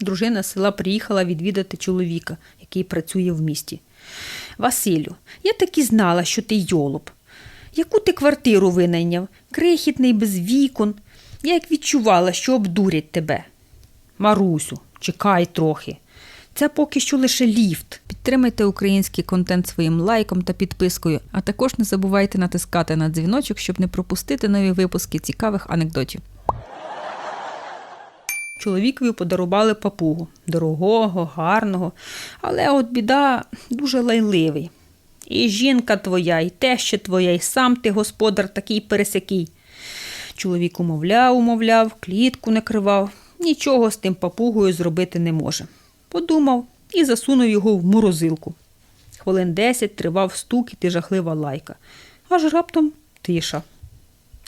Дружина села приїхала відвідати чоловіка, який працює в місті. Василю, я так і знала, що ти йолоп. Яку ти квартиру винайняв? Крихітний, без вікон. Я як відчувала, що обдурять тебе. Марусю, чекай трохи. Це поки що лише ліфт. Підтримайте український контент своїм лайком та підпискою, а також не забувайте натискати на дзвіночок, щоб не пропустити нові випуски цікавих анекдотів. Чоловікові подарували папугу дорогого, гарного, але от біда дуже лайливий. І жінка твоя, і теща твоя, і сам ти, господар, такий пересякий. Чоловік умовляв, умовляв, клітку накривав, нічого з тим папугою зробити не може. Подумав і засунув його в морозилку. Хвилин десять тривав стукіт і жахлива лайка, аж раптом тиша.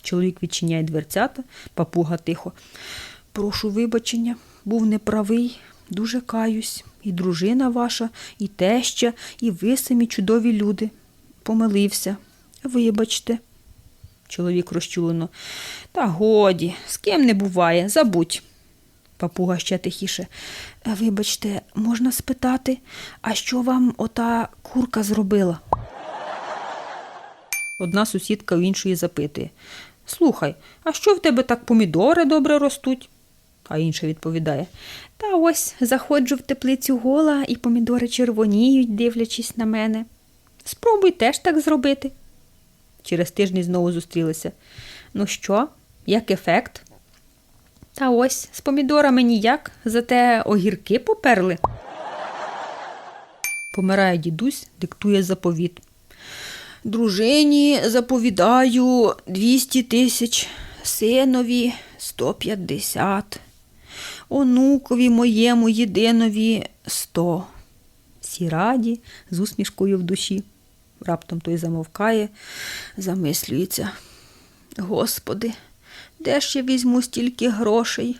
Чоловік відчиняє дверцята, папуга тихо. Прошу вибачення, був неправий, дуже каюсь. І дружина ваша, і теща, і ви самі чудові люди. Помилився. Вибачте. Чоловік розчулено. Та годі, з ким не буває, забудь. Папуга ще тихіше. «Е, Вибачте, можна спитати, а що вам ота курка зробила? Одна сусідка у іншої запитує. Слухай, а що в тебе так помідори добре ростуть? А інша відповідає. Та ось заходжу в теплицю гола, і помідори червоніють, дивлячись на мене. Спробуй теж так зробити. Через тиждень знову зустрілися. Ну що, як ефект? Та ось з помідорами ніяк, зате огірки поперли. Помирає дідусь, диктує заповіт. Дружині заповідаю 200 тисяч, синові 150, онукові моєму єдинові сто. Всі раді з усмішкою в душі. Раптом той замовкає, замислюється. Господи, де ж я візьму стільки грошей?